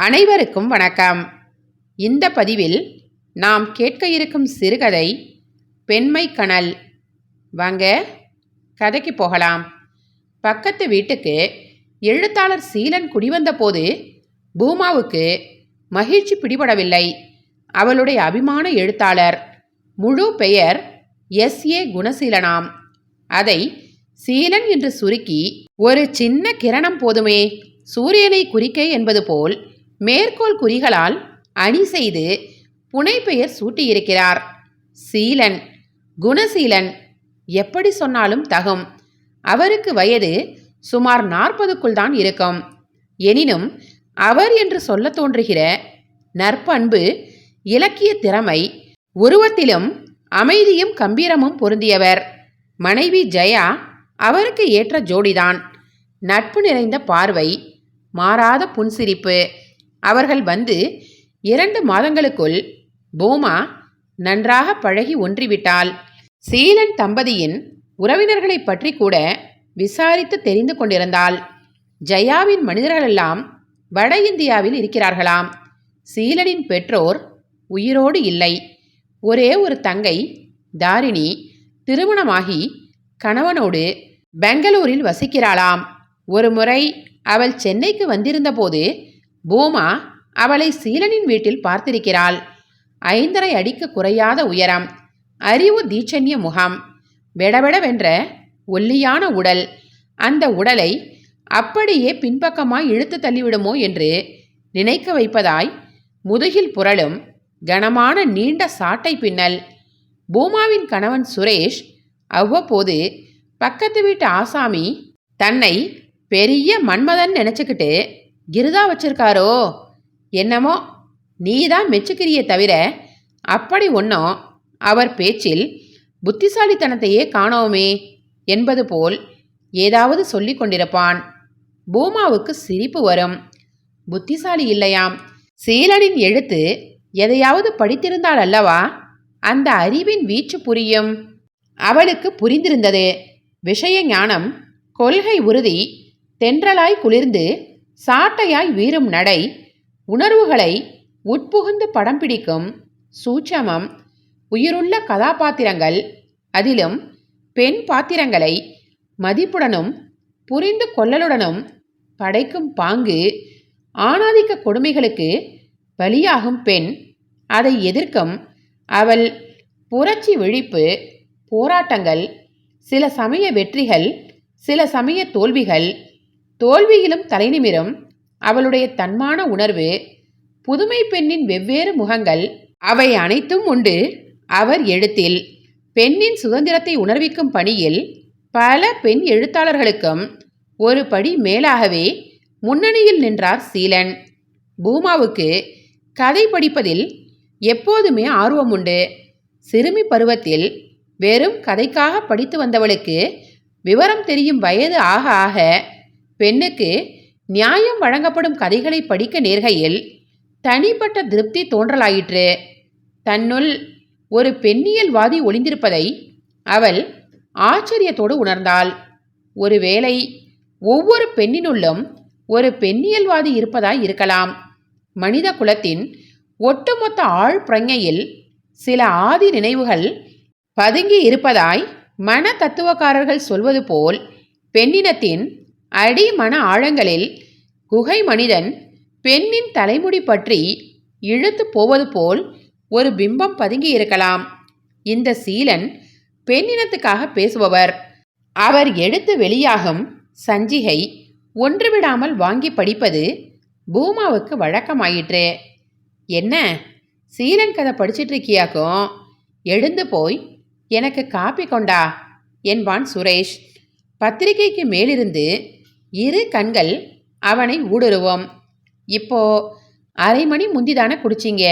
அனைவருக்கும் வணக்கம். இந்த பதிவில் நாம் கேட்க இருக்கும் சிறுகதை பெண்மை கனல். வாங்க கதைக்கு போகலாம். பக்கத்து வீட்டுக்கு எழுத்தாளர் சீலன் குடிவந்தபோது பூமாவுக்கு மகிழ்ச்சி பிடிபடவில்லை. அவளுடைய அபிமான எழுத்தாளர் முழு பெயர் எஸ். ஏ. குணசீலனாம். அதை சீலன் என்று சுருக்கி ஒரு சின்ன கிரணம் போதுமே சூரியனை குறிக்க என்பது போல் மேற்கோள் குறிகளால் அணி செய்து புனைப்பெயர் சூட்டியிருக்கிறார். சீலன் குணசீலன் எப்படி சொன்னாலும் தகும். அவருக்கு வயது சுமார் நாற்பதுக்குள் தான் இருக்கும். எனினும் அவர் என்று சொல்ல தோன்றுகிற நற்பண்பு இலக்கிய திறமை உருவத்திலும் அமைதியும் கம்பீரமும் பொருந்தியவர். மனைவி ஜெயா அவருக்கு ஏற்ற ஜோடிதான். நட்பு நிறைந்த பார்வை மாறாத புன்சிரிப்பு அவர்கள் வந்து இரண்டு மாதங்களுக்குள் பூமா நன்றாக பழகி ஒன்றிவிட்டாள். சீலன் தம்பதியின் உறவினர்களை பற்றி கூட விசாரித்து தெரிந்து கொண்டிருந்தாள். ஜெயாவின் மனிதர்களெல்லாம் வட இந்தியாவில் இருக்கிறார்களாம். சீலனின் பெற்றோர் உயிரோடு இல்லை. ஒரே ஒரு தங்கை தாரிணி திருமணமாகி கணவனோடு பெங்களூரில் வசிக்கிறாளாம். ஒரு முறை அவள் சென்னைக்கு வந்திருந்தபோது பூமா அவளை சீலனின் வீட்டில் பார்த்திருக்கிறாள். ஐந்தரை அடிக்கு குறையாத உயரம் அறிவு தீட்சண்ய முகம் வெடவெடவென்ற ஒல்லியான உடல். அந்த உடலை அப்படியே பின்பக்கமாய் இழுத்து தள்ளிவிடுமோ என்று நினைக்க வைப்பதாய் முதுகில் புரளும் கனமான நீண்ட சாட்டை பின்னல். பூமாவின் கணவன் சுரேஷ் அவ்வப்போது பக்கத்து வீட்டு ஆசாமி தன்னை பெரிய மன்மதன் நினச்சிக்கிட்டு கிருதா வச்சிருக்காரோ? என்னமோ? நீ தான் மெச்சுக்கிறியே தவிர அப்படி ஒன்றும் அவர் பேச்சில் புத்திசாலித்தனத்தையே காணோமே என்பது போல் ஏதாவது சொல்லி கொண்டிருப்பான். பூமாவுக்கு சிரிப்பு வரும். புத்திசாலி இல்லையாம். சீலனின் எழுத்து எதையாவது படித்திருந்தால் அல்லவா? அந்த அறிவின் வீச்சு புரியும். அவளுக்கு புரிந்திருந்தது. விஷய ஞானம் கொள்கை உறுதி தென்றலாய் குளிர்ந்து சாட்டையாய் வீறும் நடை உணர்வுகளை உட்புகுந்து படம் பிடிக்கும் சூட்சமம். உயிருள்ள கதாபாத்திரங்கள் அதிலும் பெண் பாத்திரங்களை மதிப்புடனும் புரிந்து கொள்ளலுடனும் படைக்கும் பாங்கு ஆணாதிக்க கொடுமைகளுக்கு பலியாகும் பெண். அதை எதிர்க்கும் அவள் புரட்சி விழிப்பு போராட்டங்கள் சில சமய வெற்றிகள் சில சமய தோல்விகள் தோல்வியிலும் தலைநிமிரும். அவளுடைய தன்மான உணர்வு புதுமை பெண்ணின் வெவ்வேறு முகங்கள் அவை அனைத்தும் உண்டு. அவர் எழுத்தில் பெண்ணின் சுதந்திரத்தை உணர்விக்கும் பணியில் பல பெண் எழுத்தாளர்களுக்கும் ஒரு படி மேலாகவே முன்னணியில் நின்றார் சீலன். பூமாவுக்கு கதை படிப்பதில் எப்போதுமே ஆர்வம் உண்டு. சிறுமி பருவத்தில் வெறும் கதைக்காக படித்து வந்தவளுக்கு விவரம் தெரியும் வயது ஆக ஆக பெண்ணுக்கு நியாயம் வழங்கப்படும் கதைகளை படிக்க நேர்கையில் தனிப்பட்ட திருப்தி தோன்றலாயிற்று. தன்னுள் ஒரு பெண்ணியல்வாதி ஒளிந்திருப்பதை அவள் ஆச்சரியத்தோடு உணர்ந்தாள். ஒருவேளை ஒவ்வொரு பெண்ணினுள்ளும் ஒரு பெண்ணியல்வாதி இருப்பதாய் இருக்கலாம். மனித குலத்தின் ஒட்டுமொத்த ஆழ் பிரஞையில் சில ஆதி நினைவுகள் பதுங்கி இருப்பதாய் மன தத்துவக்காரர்கள் சொல்வது போல் பெண்ணினத்தின் அடி மன ஆழங்களில் குகை மனிதன் பெண்ணின் தலைமுடி பற்றி இழுத்து போவது போல் ஒரு பிம்பம் பதுங்கி இருக்கலாம். இந்த சீலன் பெண்ணினத்துக்காக பேசுபவர். அவர் எடுத்து வெளியாகும் சஞ்சிகை ஒன்றுவிடாமல் வாங்கி படிப்பது பூமாவுக்கு வழக்கமாயிற்று. என்ன? சீலன் கதை படிச்சிட்டு இருக்கியாக்கும் எழுந்து போய் எனக்கு காப்பி கொண்டா? என்பான் சுரேஷ். பத்திரிகைக்கு மேலிருந்து இரு கண்கள் அவனை ஊடுருவோம். இப்போ அரை மணி முந்திதானே குடிச்சிங்க?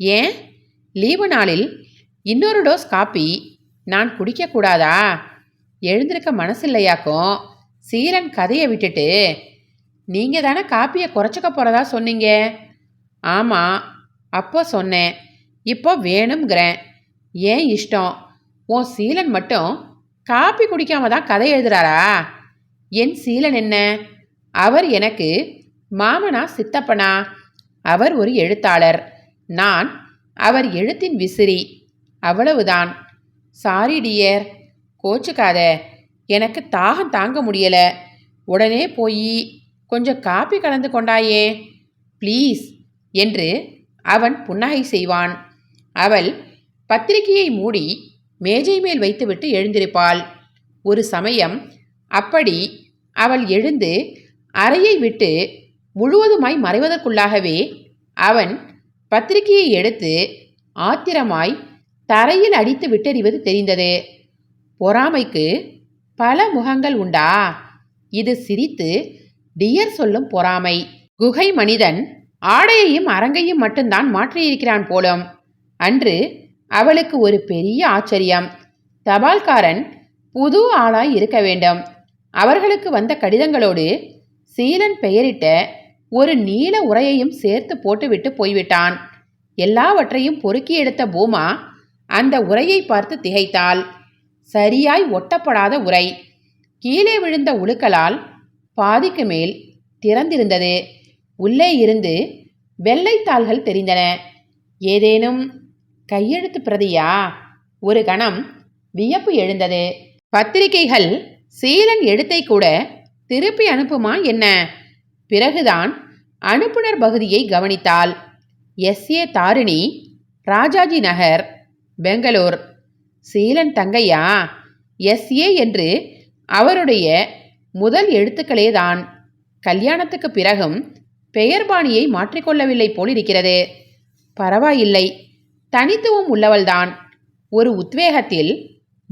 ஏன்? லீவு நாளில் இன்னொரு டோஸ் காப்பி நான் குடிக்கக்கூடாதா எழுந்திருக்க மனசில்லையாக்கும். சீலன் கதையை விட்டுட்டு நீங்கள் தானே காப்பியை குறைச்சிக்க போகிறதா சொன்னீங்க? ஆமாம் அப்போ சொன்னேன். இப்போ வேணுங்கிறேன் ஏன் இஷ்டம்? உன் சீலன் மட்டும் காப்பி குடிக்காம தான் கதை எழுதுறாரா? என் சீலன் என்ன? அவர் எனக்கு மாமனா சித்தப்பனா? அவர் ஒரு எழுத்தாளர். நான் அவர் எழுத்தின் விசிறி. அவ்வளவுதான். சாரி டியர் கோச்சுக்காத. எனக்கு தாகம் தாங்க முடியல. உடனே போய் கொஞ்சம் காப்பி கலந்து கொண்டாயே. ப்ளீஸ் என்று அவன் புன்னகை செய்வான். அவள் பத்திரிகையை மூடி மேஜை மேல் வைத்துவிட்டு எழுந்திருப்பாள். ஒரு சமயம் அப்படி அவள் எழுந்து அறையை விட்டு முழுவதுமாய் மறைவதற்குள்ளாகவே அவன் பத்திரிகையை எடுத்து ஆத்திரமாய் தரையில் அடித்து விட்டெறிவது தெரிந்தது. பொறாமைக்கு பல முகங்கள் உண்டா? இது சிரித்து டியர் சொல்லும் பொறாமை. குகை மனிதன் ஆடையையும் அரங்கையும் மட்டும்தான் மாற்றியிருக்கிறான் போலும். அன்று அவளுக்கு ஒரு பெரிய ஆச்சரியம். தபால்காரன் புது ஆளாய் இருக்க வேண்டும். அவர்களுக்கு வந்த கடிதங்களோடு சீலன் பெயரிட்ட ஒரு நீல உரையையும் சேர்த்து போட்டுவிட்டு போய்விட்டான். எல்லாவற்றையும் பொறுக்கி எடுத்த பூமா அந்த உரையை பார்த்து திகைத்தாள். சரியாய் ஒட்டப்படாத உரை. கீழே விழுந்த உழுக்களால் பாதிக்கு மேல் திறந்திருந்தது. உள்ளே இருந்து வெள்ளைத்தாள்கள் தெரிந்தன. ஏதேனும் கையெழுத்து பிரதியா? ஒரு கணம் வியப்பு எழுந்தது. பத்திரிகைகள் சீலன் எழுத்தை கூட திருப்பி அனுப்புமா என்ன? பிறகுதான் அனுப்புனர் பகுதியை கவனித்தாள். S. A. Tharini Rajaji Nagar Bangalore. Seelan Thangaiah? S. A. என்று அவருடைய முதல் எழுத்துக்களே தான் கல்யாணத்துக்கு பிறகும் பெயர் பாணியை மாற்றிக்கொள்ளவில்லை போலிருக்கிறது. பரவாயில்லை. தனித்துவம் உள்ளவள்தான். ஒரு உத்வேகத்தில்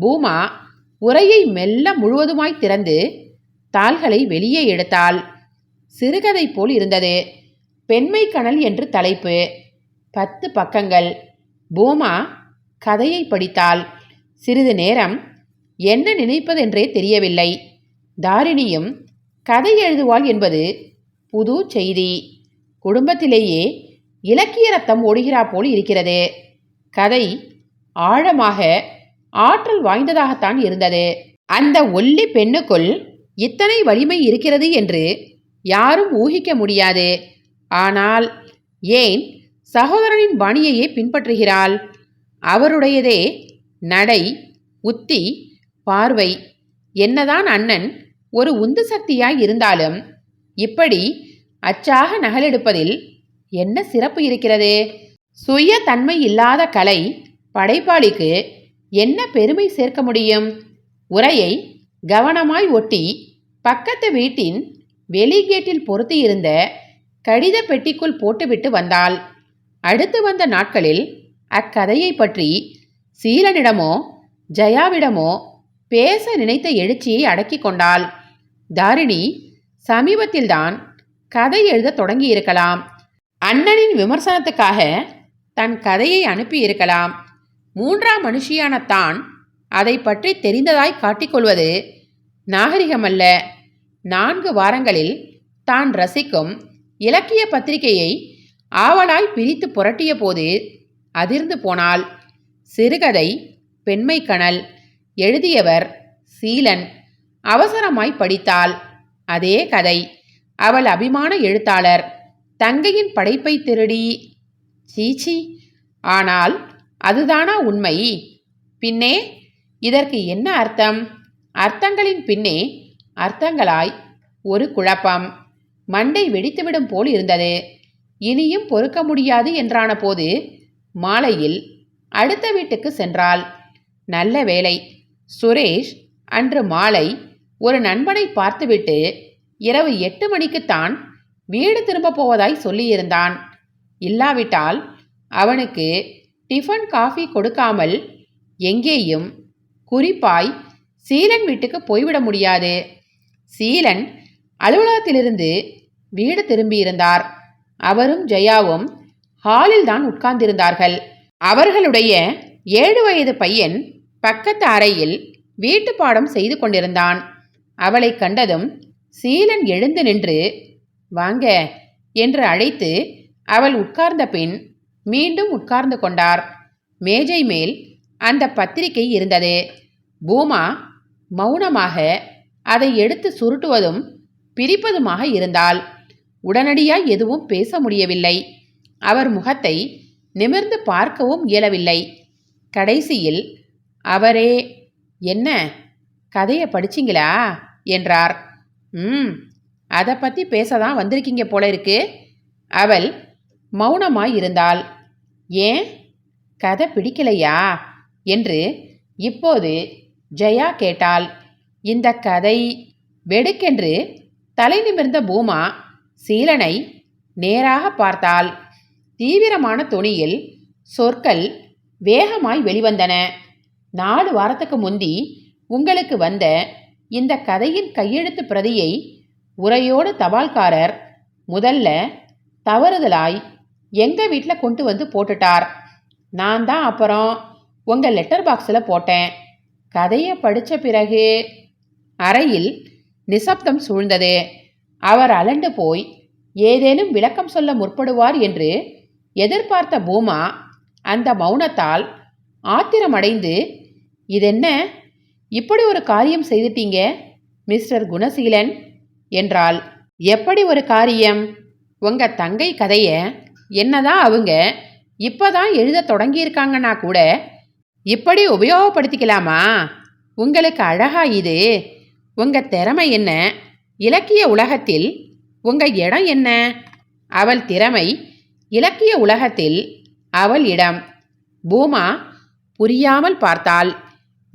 பூமா உரையை மெல்ல முழுவதுமாய் திறந்து தாள்களை வெளியே எடுத்தாள். சிறுகதை போல் இருந்தது. பெண்மை கணல் என்று தலைப்பு. பத்து பக்கங்கள். பூமா கதையை படித்தாள். சிறிது நேரம் என்ன நினைப்பதென்றே தெரியவில்லை. தாரிணியும் கதை எழுதுவாள் என்பது புது செய்தி. குடும்பத்திலேயே இலக்கிய ரத்தம் ஓடுகிறா போல் இருக்கிறது. கதை ஆழமாக ஆற்றல் வாய்ந்ததாகத்தான் இருந்தது. அந்த ஒல்லி பெண்ணுக்குள் இத்தனை வலிமை இருக்கிறது என்று யாரும் ஊகிக்க முடியாது. ஆனால் ஏன் சகோதரனின் பாணியையே பின்பற்றுகிறாள்? அவருடையதே நடை உத்தி பார்வை. என்னதான் அண்ணன் ஒரு உந்து சக்தியாய் இருந்தாலும் இப்படி அச்சாக நகலெடுப்பதில் என்ன சிறப்பு இருக்கிறது? சுய தன்மை இல்லாத கலை படைப்பாளிக்கு என்ன பெருமை சேர்க்க முடியும்? உரையை கவனமாய் ஒட்டி பக்கத்து வீட்டின் வெளிகேட்டில் பொருத்தியிருந்த கடித பெட்டிக்குள் போட்டுவிட்டு வந்தாள். அடுத்து வந்த நாட்களில் அக்கதையை பற்றி சீலனிடமோ ஜயாவிடமோ பேச நினைத்த எழுச்சியை அடக்கி கொண்டாள். தாரிணி சமீபத்தில்தான் கதை எழுத தொடங்கியிருக்கலாம். அண்ணனின் விமர்சனத்துக்காக தன் கதையை அனுப்பியிருக்கலாம். மூன்றாம் மனுஷியான தான் அதை பற்றி தெரிந்ததாய் காட்டிக்கொள்வது நாகரிகமல்ல. நான்கு வாரங்களில் தான் ரசிக்கும் இலக்கிய பத்திரிகையை ஆவலாய் பிரித்து புரட்டிய போது அதிர்ந்து போனால் சிறுகதை பெண்மை கணல் எழுதியவர் சீலன் அவசரமாய் படித்தாள். அதே கதை அவள் அபிமான எழுத்தாளர் தங்கையின் படைப்பை திருடி. சீச்சி ஆனால் அதுதானா உண்மை? பின்னே இதற்கு என்ன அர்த்தம்? அர்த்தங்களின் பின்னே அர்த்தங்களாய் ஒரு குழப்பம். மண்டை வெடித்துவிடும் போல் இருந்தது. இனியும் பொறுக்க முடியாது என்றான போது மாலையில் அடுத்த வீட்டுக்கு சென்றாள். நல்ல வேலை சுரேஷ் அன்று மாலை ஒரு நண்பனை பார்த்துவிட்டு இரவு எட்டு மணிக்குத்தான் வீடு திரும்பப் போவதாய் சொல்லியிருந்தான். இல்லாவிட்டால் அவனுக்கு டிஃபன் காஃபி கொடுக்காமல் எங்கேயும் குறிப்பாய் சீலன் வீட்டுக்கு போய்விட முடியாது. சீலன் அலுவலகத்திலிருந்து வீடு திரும்பியிருந்தார். அவரும் ஜெயாவும் ஹாலில் தான் உட்கார்ந்திருந்தார்கள். அவர்களுடைய ஏழு வயது பையன் பக்கத்து அறையில் வீட்டு பாடம் செய்து கொண்டிருந்தான். அவளை கண்டதும் சீலன் எழுந்து நின்று வாங்க என்று அழைத்து அவள் உட்கார்ந்த பின் மீண்டும் உட்கார்ந்து கொண்டார். மேஜை மேல் அந்த பத்திரிகை இருந்தது. பூமா மௌனமாக அதை எடுத்து சுருட்டுவதும் பிரிப்பதுமாக இருந்தால் உடனடியாய் எதுவும் பேச முடியவில்லை. அவர் முகத்தை நிமிர்ந்து பார்க்கவும் இயலவில்லை. கடைசியில் அவரே என்ன? கதையை படிச்சிங்களா? என்றார். ம் அதை பற்றி பேச தான் வந்திருக்கீங்க போல இருக்கு. அவள் மௌனமாய் இருந்தாள். ஏன்? கதை பிடிக்கலையா? என்று இப்போது ஜெயா கேட்டாள். இந்த கதை வெடுக்கென்று தலை நிமிர்ந்த பூமா சீலனை நேராக பார்த்தாள். தீவிரமான தொனியில் சொற்கள் வேகமாய் வெளிவந்தன. நாலு வாரத்துக்கு முந்தி உங்களுக்கு வந்த இந்த கதையின் கையெழுத்து பிரதியை உரையோடு தபால்காரர் முதல்ல தவறுதலாய் எங்கள் வீட்டில் கொண்டு வந்து போட்டுட்டார். நான் தான் அப்புறம் உங்கள் லெட்டர் பாக்ஸில் போட்டேன். கதையை படித்த பிறகு அறையில் நிசப்தம் சூழ்ந்தது. அவர் அலண்டு போய் ஏதேனும் விளக்கம் சொல்ல முற்படுவார் என்று எதிர்பார்த்த பூமா அந்த மௌனத்தால் ஆத்திரமடைந்து இதென்ன? இப்படி ஒரு காரியம் செய்துட்டீங்க மிஸ்டர் குணசீலன்? என்றால் எப்படி ஒரு காரியம்? உங்க தங்கை கதையை என்னதான் அவங்க இப்பதான் எழுத தொடங்கியிருக்காங்கன்னா கூட இப்படி உபயோகப்படுத்திக்கலாமா? உங்களுக்கு அழகா இது. உங்க திறமை என்ன? இலக்கிய உலகத்தில் உங்க இடம் என்ன? அவள் திறமை இலக்கிய உலகத்தில் அவள் இடம். பூமா புரியாமல் பார்த்தாள்.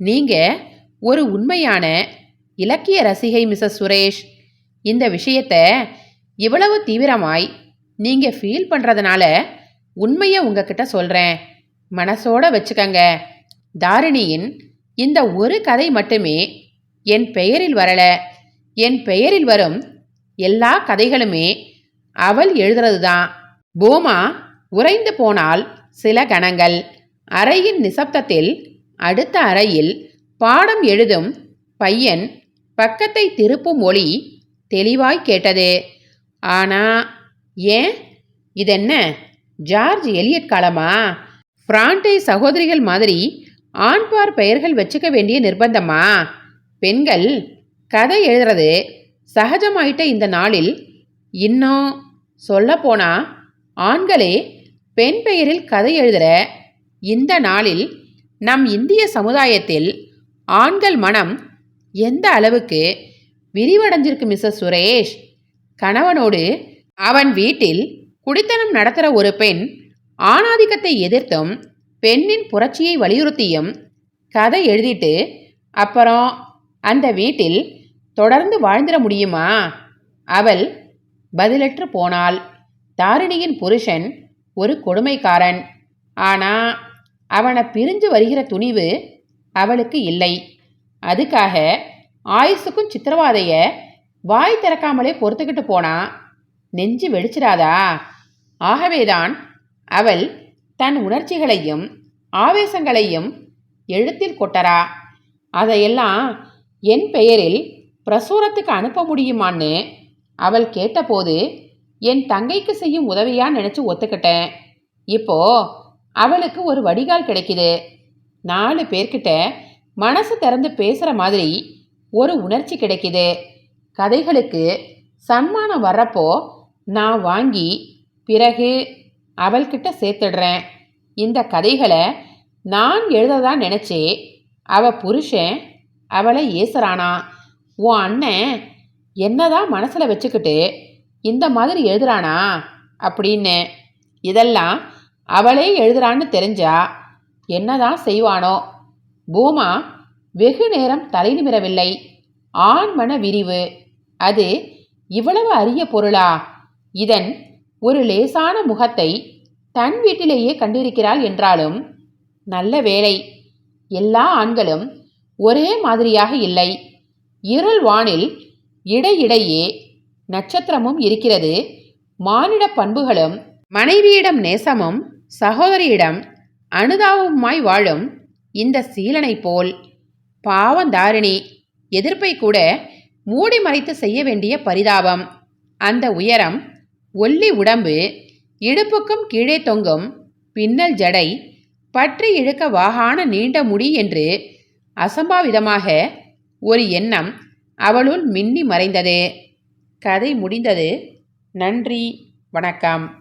நீங்க ஒரு உண்மையான இலக்கிய ரசிகை மிஸ்ஸஸ் சுரேஷ். இந்த விஷயத்தை இவ்வளவு தீவிரமாய் நீங்கள் ஃபீல் பண்ணுறதுனால உண்மையை உங்ககிட்ட சொல்கிறேன் மனசோட வச்சுக்கங்க. தாரிணியின் இந்த ஒரு கதை மட்டுமே என் பெயரில் வரல. என் பெயரில் வரும் எல்லா கதைகளுமே அவள் எழுதுறது தான் பூமா உறைந்து போனால் சில கணங்கள். அறையின் நிசப்தத்தில் அடுத்த அறையில் பாடம் எழுதும் பையன் பக்கத்தை திருப்பும் ஒளி தெளிவாய் கேட்டது. ஆனா ஏன்? இதென்ன? ஜார்ஜ் எலியட் காலமா? பிராண்டை சகோதரிகள் மாதிரி ஆண்பார் பெயர்கள் வச்சுக்க வேண்டிய நிர்பந்தமா? பெண்கள் கதை எழுதுறது சகஜமாயிட்ட இந்த நாளில் இன்னும் சொல்லப்போனா ஆண்களே பெண் பெயரில் கதை எழுதுகிற இந்த நாளில் நம் இந்திய சமுதாயத்தில் ஆண்கள் மனம் எந்த அளவுக்கு விரிவடைஞ்சிருக்கு மிஸ்ஸஸ் சுரேஷ்? கணவனோடு அவன் வீட்டில் குடித்தனம் நடத்துகிற ஒரு பெண் ஆணாதிக்கத்தை எதிர்த்தும் பெண்ணின் புரட்சியை வலியுறுத்தியும் கதை எழுதிட்டு அப்புறம் அந்த வீட்டில் தொடர்ந்து வாழ்ந்திட முடியுமா? அவள் பதிலற்று போனாள். தாரிணியின் புருஷன் ஒரு கொடுமைக்காரன். ஆனா அவனை பிரிஞ்சு வருகிற துணிவு அவளுக்கு இல்லை. அதுக்காக ஆயுசுக்கும் சித்திரவாதைய வாய் திறக்காமலே பொறுத்துக்கிட்டு போனான் நெஞ்சு வெடிச்சிடாதா? ஆகவேதான் அவள் தன் உணர்ச்சிகளையும் ஆவேசங்களையும் எழுத்தில் கொட்டரா அதையெல்லாம் என் பெயரில் பிரசுரத்துக்கு அனுப்ப முடியுமான்னு அவள் கேட்டபோது என் தங்கைக்கு செய்யும் உதவியா நினச்சி ஒத்துக்கிட்டேன். இப்போ அவளுக்கு ஒரு வடிகால் கிடைக்குது. நாலு பேர்கிட்ட மனசு திறந்து பேசுகிற மாதிரி ஒரு உணர்ச்சி கிடைக்குது. கதைகளுக்கு சன்மானம் வர்றப்போ நான் வாங்கி பிறகு அவள்கிட்ட சேர்த்துடுறேன். இந்த கதைகளை நான் எழுததா நினச்சே அவ புருஷன் அவளை ஏசுறானா? உன் அண்ணன் என்னதான் மனசில் வச்சுக்கிட்டு இந்த மாதிரி எழுதுறானா? அப்படின்னு. இதெல்லாம் அவளே எழுதுறான்னு தெரிஞ்சா என்னதான் செய்வானோ? பூமா வெகு நேரம் தலை நிமிரவில்லை. ஆண் மன விரிவு. அது இவ்வளவு அரிய பொருளா? இதன் ஒரு லேசான முகத்தை தன் வீட்டிலேயே கண்டிருக்கிறாள் என்றாலும் நல்ல வேலை எல்லா ஆண்களும் ஒரே மாதிரியாக இல்லை. இருள் வானில் இடையிடையே நட்சத்திரமும் இருக்கிறது. மானிட பண்புகளும் மனைவியிடம் நேசமும் சகோதரியிடம் அனுதாபமாய் வாழும் இந்த சீலனை போல் பாவந்தாரிணி எதிர்ப்பை கூட மூடி மறைத்து செய்ய வேண்டிய பரிதாபம். அந்த உயரம் ஒல்லி உடம்பு இடுப்புக்கும் கீழே தொங்கும் பின்னல் ஜடை பற்றி இழுக்க வாகான நீண்ட முடி என்று அசம்பாவிதமாக ஒரு எண்ணம் அவளுள் மின்னி மறைந்தது. கதை முடிந்தது. நன்றி. வணக்கம்.